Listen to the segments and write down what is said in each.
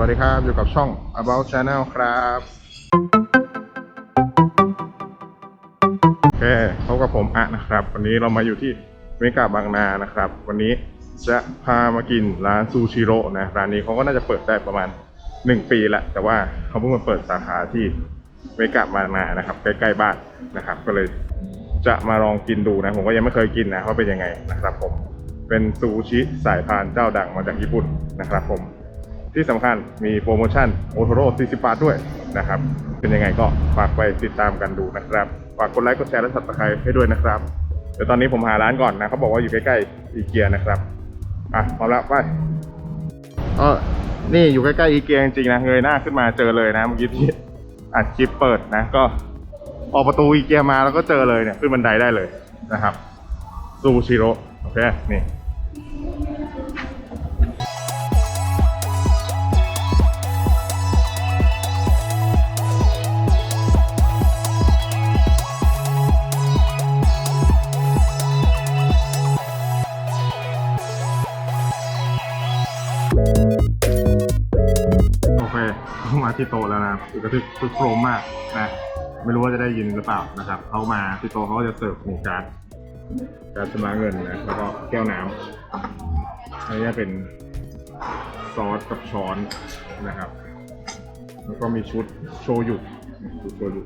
วัสดีครับ อยู่กับช่อง About Channel ครับโอเคพบกับผมอะนะครับ วันนี้เรามาอยู่ที่เมกาบางนานะครับ วันนี้จะพามากินร้านซูชิโร่นะ ร้านนี้เขาก็น่าจะเปิดได้ประมาณ 1 ปีละแต่ว่าเขาเพิ่งมาเปิดสาขาที่เมกาบางนานะครับ ใกล้ๆบ้านนะครับ ก็เลยจะมาลองกินดูนะ ผมก็ยังไม่เคยกินนะว่าเป็นยังไงนะครับผมเป็นซูชิสายพานเจ้าดังมาจากญี่ปุ่นนะครับผม ที่สำคัญมีโปรโมชั่นโอโทโร่40 บาทด้วยนะครับ เป็นยังไงก็ฝากไปติดตามกันดูนะครับ ฝากกดไลค์กดแชร์และสับสไครต์ให้ด้วยนะครับ เดี๋ยวตอนนี้ผมหาร้านก่อนนะเขาบอกว่าอยู่ใกล้ๆอีเกียนะครับอะพร้อมแล้วไปเออนี่อยู่ใกล้ๆอีเกียจริงๆนะเงยหน้าขึ้นมาเจอเลยนะเมื่อกี้ที่อัดคลิปเปิดนะก็ออกประตูอีเกียมาแล้วก็เจอเลยเนี่ยขึ้นบันไดได้เลยนะครับซูชิโร่โอเคนี่ ที่โต๊ะแล้วนะคือกระทึกคึกโครมมากนะไม่รู้ว่าจะได้ยินหรือเปล่านะครับเขามาที่โต๊ะเขาก็จะเสิร์ฟหนึ่งการ์ดการดชำระเงินนะแล้วก็แก้วน้ำอันนี้เป็นซอสกับช้อนนะครับ แล้วก็มีชุดโชยุชุดโชยุ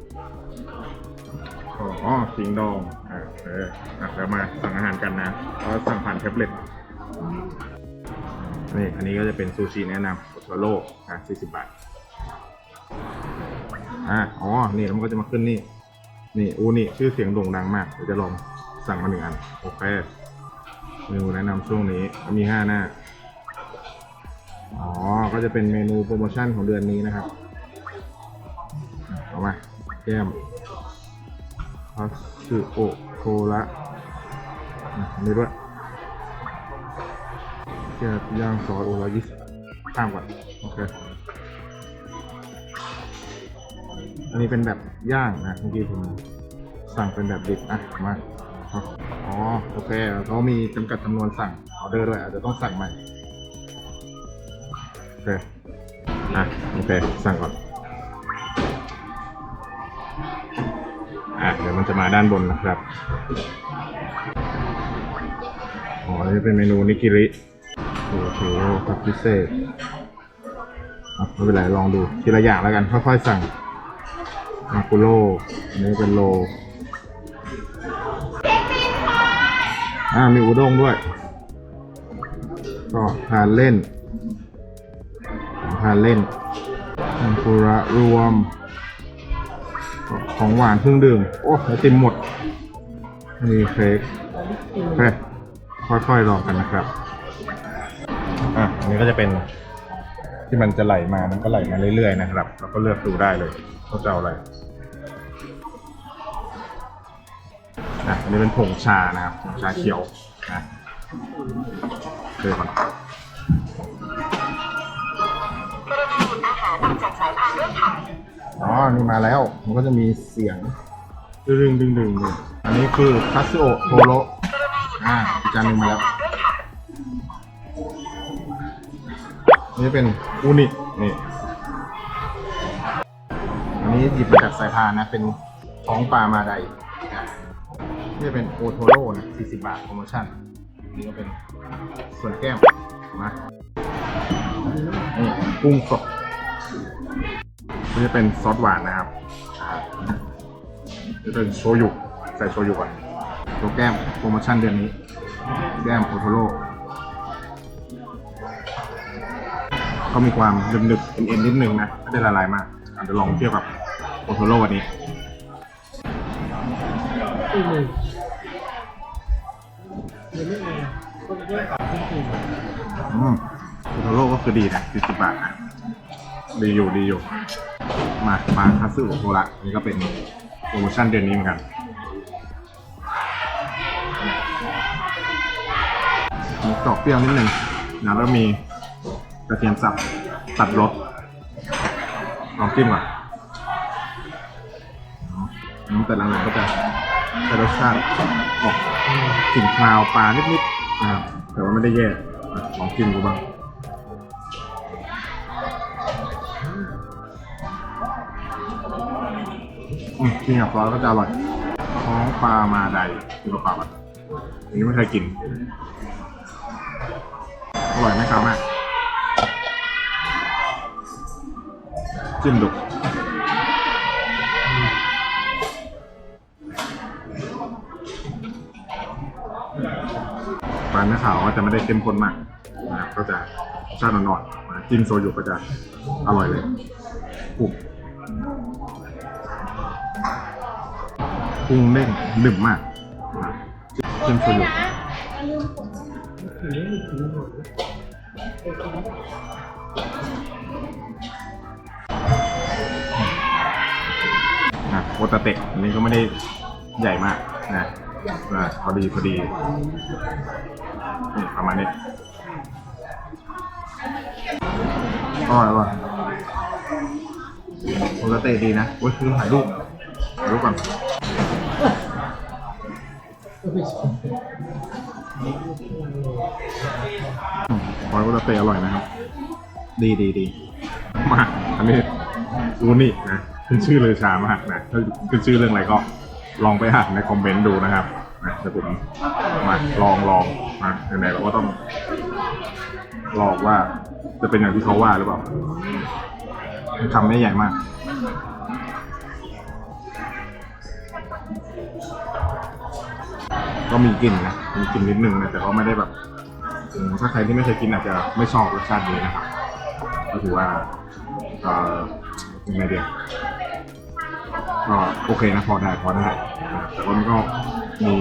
อ๋อสิงดองอ่าโออแล้วมาสั่งอาหารกันนะแล้วสั่งผ่านแท็บเล็ตนี่อันนี้ก็จะเป็นซูชิแนะนำโอโทโร่อะ40 บาท อะอ๋อ นี่แล้วมันก็จะมาขึ้นนี่ นี่อูนี่ชื่อเสียงโด่งดังมาก เดี๋ยวจะลองสั่งมาหนึ่งอัน โอเคเมนูแนะนำช่วงนี้มีห้าหน้า อ๋อ ก็จะเป็นเมนูโปรโมชั่นของเดือนนี้นะครับ เอามาแก้มพัสึโอโคระนนี้ด้วยแค่ย่างซอสโอร้อยยี่สิข้ามก่อน โอเค อันนี้เป็นแบบย่างนะเมื่อกี้ผมสั่งเป็นแบบดิบอะมาอาอ๋อโอเคเขามีจำกัดจำนวนสั่งออเดอร์ด้วยอาจจะต้องสั่งใหม่โอเคอะโอเคสั่งก่อนอะเดี๋ยวมันจะมาด้านบนนะครับอ๋อนี่เป็นเมนูนิกิริโอ้โหครับพิเศษอะไม่เป็นไรลองดูทีละอย่างแล้วกันค่อยๆสั่ง มาคุโร่อันนี้เป็นโล อ่า มีอุด้งด้วย ก็ทานเล่นทานเล่นทันคุระรวม ของหวานเครื่องดื่ม โอ้ไอติมหมด มีเค้กคค่อยๆลองกันนะครับ อะ อันนี้ก็จะเป็น ที่มันจะไหลมามันก็ไหลมาเรื่อยๆนะครับเราก็เลือกดูได้เลยว่าจะเอาอะไรอะอันนี้เป็นผงชานะครับผงชาเขียวนะเดี๋ยวก่อนอ๋อ นี่มาแล้ว มันก็จะมีเสียง ดึงดึงดึงเนี่ยอันนี้คือคัตสึโอโทโรอ่าจานหนึ่งมาแล้ว นี่เป็นอูนินี่อันนี้หยิบมาจากสายพานนะ เป็นท้องปลามาไดนะนี่เป็นโอโทโร่นะ40 บาทโปรโมชั่น นี่ก็เป็นส่วนแก้มมานี่กุ้งสดนี่จะเป็นซอสหวานนะครับนี่เป็นโชยุ ใส่โชยุก่อนตัวแก้มโปรโมชั่นเดือนนี้ แก้มโอโทโร่ ก็มีความหนึบๆเอ็นๆนิดนึงนะไม่ได้ละลายมากอาจจะลองเทียบกับโอโทโร่วันนี้อืมโอโทโร่ก็คือดีนะ40บาทนะดีอยู่ดีอยู่ มามาคาสึโอโทระนี่ก็เป็นโปรโมชั่นเดือนนี้เหมือนกันมีกรอบเปรี้ยวนิดนึงนะแล้วมี กระเทียมสับตัดรสลองจิ้มก่อนอืมแต่หลังก็จะแต่รสชาติออกกลิ่นคาวปลานิดๆนะครับแต่ว่าไม่ได้แย่อ่ลองจิ้มดูบ้างอืมกินกับปลาก็จะอร่อยท้องปลามาใดกินกับปลาแบบนี้ไม่เคยกิน อร่อยไหมครับแม่ จิ้มดุปลาเนื้อขาวก็จะไม่ได้เข้มข้นมากนะครับก็จะรสชาติอ่อนๆนะจิ้มโซยุก็จะอร่อยเลยอุบกุ้งเด้งหนึบมากนะจิ้มโซยุ โอตาเตะอันนี้ก็ไม่ได้ใหญ่มากนะนะพอดีพอดีนี่ประมาณนี้อร่อยว่ะโอตาเตะดีนะโอ้ยลืมถ่ายรูปถ่ายรูปก่อนอืมหอยโอตาเตะอร่อยนะครับ ดีดีดีมากอันนี้อูนี่นะ ขึ้นชื่อเลยชามากนะถ้าขึ้นชื่อเรื่องอะไรก็ลองไปอ่านในคอมเมนต์ดูนะครับนะเดี๋ยวผมมาลองลองนะไหนๆเราก็ต้องลองว่าจะเป็นอย่างที่เขาว่าหรือเปล่าคำไม่ใหญ่มากก็มีกลิ่นนะ มีกลิ่นนิดนึงนะ แต่ก็ไม่ได้แบบ ถ้าใครที่ไม่เคยกินอาจจะไม่ชอบรสชาตินี้นะครับ ก็ถือว่าเอ่อยังไงเดียว ก็โอเคนะพอได้พอได้นะแต่ว่ามันก็มี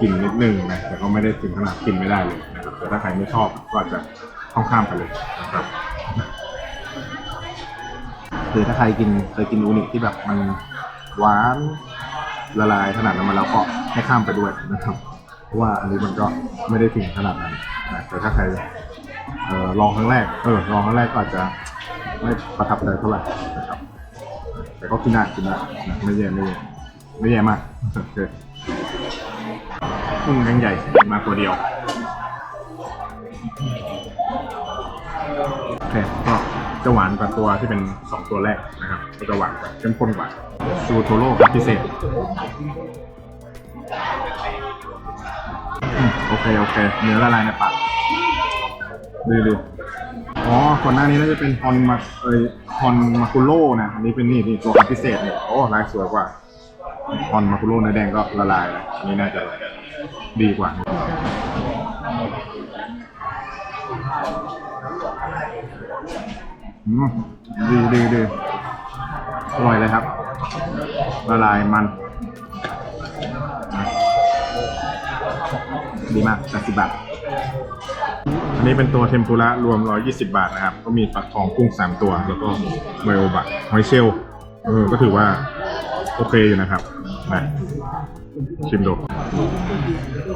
กลิ่นนิดนึงนะแต่ก็ไม่ได้ถึงขนาดกินไม่ได้เลยนะครับแต่ถ้าใครไม่ชอบก็อาจจะข้ามข้ามไปเลยนะครับคือถ้าใครกินเคยกินอูนิที่แบบมันหวานละลายขนาดนั้นมาแล้วก็ให้ข้ามไปด้วยนะครับเพราะว่าอันนี้มันก็ไม่ได้ถึงขนาดนั้นนะแต่ถ้าใครออลองครั้งแรกเออลองครั้งแรกก็อาจจะไม่ประทับใจเท่าไหร่นะครับ แต่ก็กินได้กินได้นะไม่แย่ไม่แย่ไม่แย่มากโอเคกุ้งยังใหญ่มาตัวเดียวโอเคก็จะหวานกว่าตัวที่เป็นสองตัวแรกนะครับก็จะหวานกว่าเข้มข้นกว่าซูโทโร่พิเศษโอเคโอเคเนื้อละลายในปากดูดูอ๋อก่อนหน้านี้น่าจะเป็นฮอนมาเอย ฮอนมาคุโร่นะ อันนี้เป็นนี่นี่ตัวพิเศษเนี่ยโอ้ลายสวยกว่าฮอนมาคุโร่เนื้อแดงก็ละลายนะอันนี้น่าจะดีกว่าอืมดีดีดีอร่อยเลยครับละลายมันดีมาก80บาท อันนี้เป็นตัวเทมปุระรวม 120 บาทนะครับ ก็มีฟักทองกุ้ง 3 ตัว แล้วก็ไบโอบะหอยเชลล์เออก็ถือว่า โอเคอยู่นะครับนะชิมดู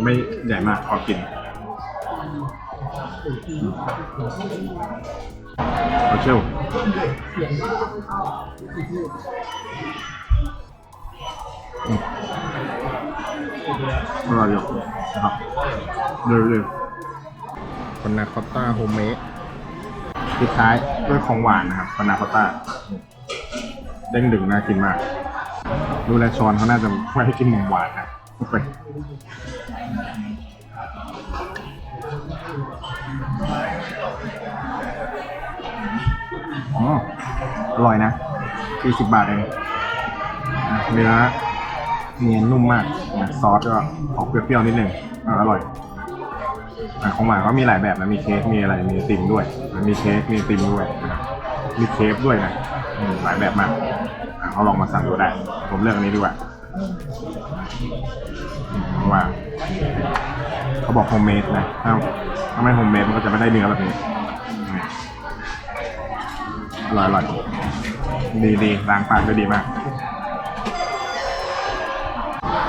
ไม่ใหญ่มากพอกินหอยเชลล์อร่อยอยู่นะครับเร็วๆานาคอตต้าโฮเมดปิดท้ายด้วยของหวานนะครับปานาคอตต้าเด้งดึงน่ากินมาก ดูแลช้อนเขาน่าจะไม่ให้กินนมหวานนะโอเคอ๋อร่อยนะ40บาทเองเนื้อเนียนนุ่มมาก ซอสก็ออกเปรี้ยวๆนิดนึงอะอร่อย อะของหวานก็มีหลายแบบนะมีเค้กมีอะไรมีติมด้วยมีเค้กมีติมด้วยนะครับมีเคฟด้วยนะอืมหลายแบบมากอะเขาลองมาสั่งดูได้ ผมเลือกอันนี้ดีกว่าอืมเพราะว่า เขาบอกโฮมเมดนะถ้าถ้าไม่โฮมเมดมันก็จะไม่ได้เนื้อแบบนี้อร่อยอร่อยดีดีล้างปากได้ดีมาก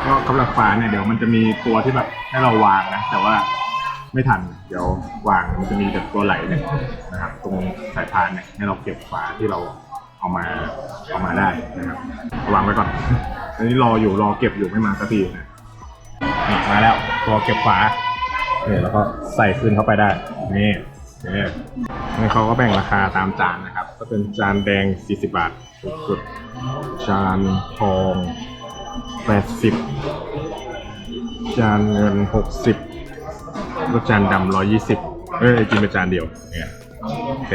ก็กำลังฝาเนี่ยเดี๋ยวมันจะมีตัวที่แบบให้เราวางนะ แต่ว่า ไม่ทัน เดี๋ยววางมันจะมีแต่ตัวไหลเนี่ยนะครับ ตรงสายพานเนี่ยให้เราเก็บฝาที่เราเอามาเอามาได้นะครับวางไว้ก่อน อันนี้รออยู่รอเก็บอยู่ไม่มาสักทีนะนี่มาแล้วตัวเก็บฝาเนี่ยแล้วก็ใส่คืนเข้าไปได้ นี่เนี่ยงั้นเขาก็แบ่งราคาตามจานนะครับ ก็เป็นจานแดง 40 บาทถูกสุด จานทอง 80 จานเงิน 60 ล้วจานดำ120เอ้ยกินเป็นจานเดียวเนี่ยโอเค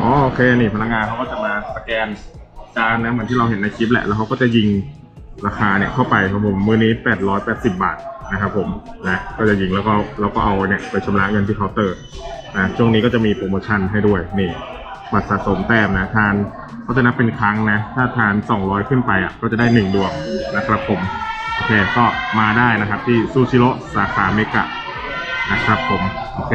อ๋อโอเคนี่พนักงานเขาก็จะมาสแกนจานนะเหมือนที่เราเห็นในคลิปแหละแล้วเขาก็จะยิงราคาเนี่ยเข้าไปครับผมมือนี้ 880 บาทนะครับผมนะก็จะยิงแล้วก็เราก็เอาเนี่ยไปชำระเงินที่เคาน์เตอร์นะช่วงนี้ก็จะมีโปรโมชั่นให้ด้วยนี่ บัตรสะสมแต้มนะทานเขาจะนับเป็นครั้งนะ ถ้าทาน 200 ขึ้นไปอะก็จะได้ 1 ดวงนะครับผมโอเคก็มาได้นะครับที่ซูชิโร่สาขาเมกะนะครับผมโอเค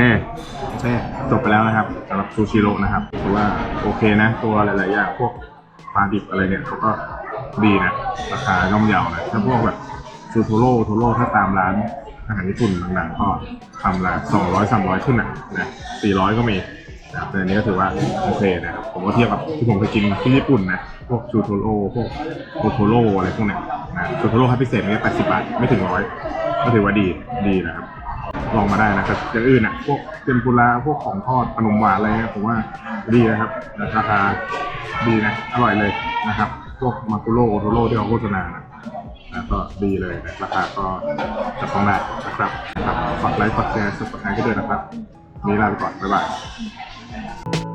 โอเคจบไปแล้วนะครับสำหรับซูชิโร่นะครับถือว่าโอเคนะ ตัวหลาย ๆ อย่างพวกปลาดิบอะไรเนี่ยเขาก็ดีนะราคาย่อมเยานะถ้าพวกแบบซูโทโร่โทโร่ถ้าตามร้านอาหารญี่ปุ่นดังๆก็ทำละสองร้อยสามร้อยขึ้นอะนะสี่ร้อยก็มี แต่อันนี้ก็ถือว่าโอเคนะครับผมก็เทียบกับที่ผมเคยกินที่ญี่ปุ่นนะพวกชูโทโร่พวกโทโทโร่อะไรพวกเนี้ยนะชูโทโร่ให้พิเศษนี่แปดสิบบาทไม่ถึงร้อยก็ถือว่าดีดีนะครับลองมาได้นะครับอย่างอื่นอะพวกเทมปุระพวกของทอดขนมหวานอะไรเงี้ยผมว่าดีนะครับราคาดีนะอร่อยเลยนะครับ พวกมาคุโร่โอโทโร่ที่เขาโฆษณานะนะก็ดีเลยนะราคาก็จับต้องได้นะครับนะครับฝากไลค์ฝากแชร์สับสไครต์ก็ด้วยนะครับนนี้ลาไปก่อน บ๊ายบาย 哎呀。